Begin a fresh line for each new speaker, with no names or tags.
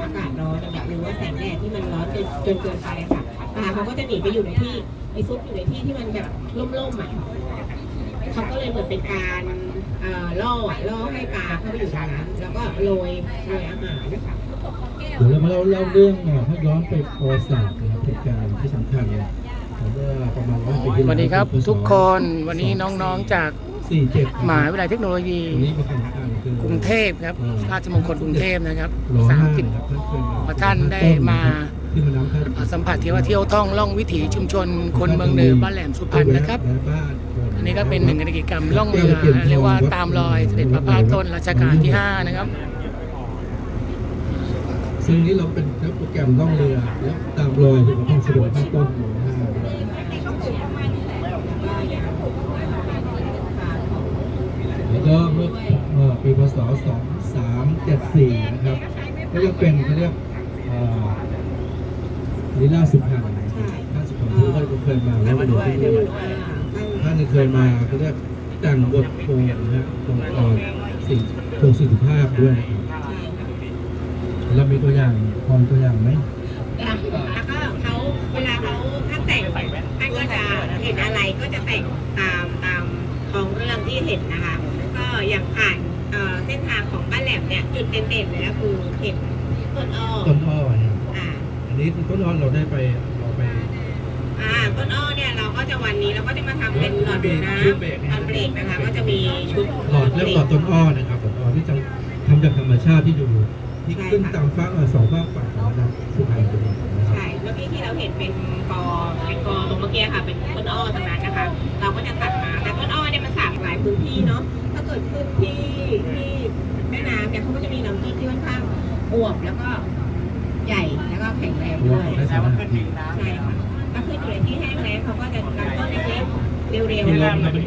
อากาศร้อนแบบหรือว่าแสงแดดที่มันร้อนจนจนเกินไปอะค่ะปลาเขาก็จะหนีไปอยู่ในที่ไปซุกอยู่ในที่ที่มันแบบร่มๆอะเขาก็เลยเหมือนเป็นการเอ่อล่ออะล่อให้ปลาเข้าไปอยู่ในน้ำแล้วก็โรยโรยอาหารนะคะ
เดี๋ยวเรามาเล่าเล่าเรื่องหน่อยถ้าย้อนไปประวัติศาสตร์นะครับเหตุการณ์ที่สำคัญเนี่ยผมว่าประมาณร้อยปีที่
ส
แล้ว
วัสดีครับ
พศ
ทุกคนวันนี้น้องๆจาก
สี่เจ็ด
มหาวิทยาลัยเทคโนโลยี
วันนี้เป็นสำคัญคือก
รุงเทพครับ ราชมงคลกรุงเทพนะครับ
ร้อน
สาม
มาก
สิบ
นะครับท่านเคย
พอท่านได้มา
ที่มาน้ำท่า
สัมผัสเที่ยวาเที่ยวท่องล่องวิถีชุมชน คนเมืองเหนือบ้านแหลมสุพรรณนะครับ อันนี้ก็เป็นหนึ่งในกิจกรรมล่องเรือเรียกว่าตามรอยเสด็จพระพาคต้นรัชกาลที่ 5 นะครับ
ซึ่งนี้เราเป็นโปรแกรมล่องเรือแล้วตามรอยที่ของท่านเสด็จพระต้นหมู่ห้าแล้วก็เมื่อเอ่อปี พศ2374 นะครับ ก็ยังเป็นเขาเรียกลีลาสุพรรณท่านสุพรรณผู้ก็เคยมาแล้วมาดูที่นี่ท่านเคยมาเขาเรียกแต่งบทโพงนะฮะตรงตอนสิ่โพงสิ่งสุภาพด้วยเรามีตัวอย่างพอมตัวอย่างไหม
แล้วก็เขาเวลาเขาท่าแต่งท่านก็จะเห็นอะไรก็จะแต่งตามตามท้องเรื่องที่เห็นนะคะ ก็อย่างผ่าน เอ่อเส้นทางของบ้านแหลมเนี่ยจุดเด่นๆเลยก็คือเห็นต้นอ้อ
ต้นอ้อเนี่ย
อ่า
อันนี้ต้นอ้อเราได้ไปเราไป
อ่าต้นอ้อเนี่ยเราก็จะวันนี้เราก็จะมาทำเป็นหลอดดูดน้ำตอนเบรกนะคะ ก็จะมีชุด
หลอดเรียกหลอดต้นอ้อนะครับหลอดอ้อที่จะทำจากธรรมชาติที่อยู่ที่ขึ้นตามฟ้าเอ่อสองฟ้ากฝั่งของระดับสุพรรณบุรีนะครับ
ใช่เมื่อกี้ที่เราเห็นเป็นกอเป็นกอตรงเมื่อกี้ค่ะ เป็นต้นอ้อตรงนั้นนะคะ ที่ที่แม่น้ำเนี่ยเขาก็จะมีลำต้นที่ค่อนข้างอวบแล้วก็ใหญ่แล้วก็แข็งแรง
เพราะ
ด้
ว่า
วย
เขาได้สารอาหารดี
ใช่ค่ะถ้าขึ้นอยู่ในที่แห้งแล้งเขาก็จะลำต้นเล็กๆเรียว
ที่
ๆ
เราเราเป็น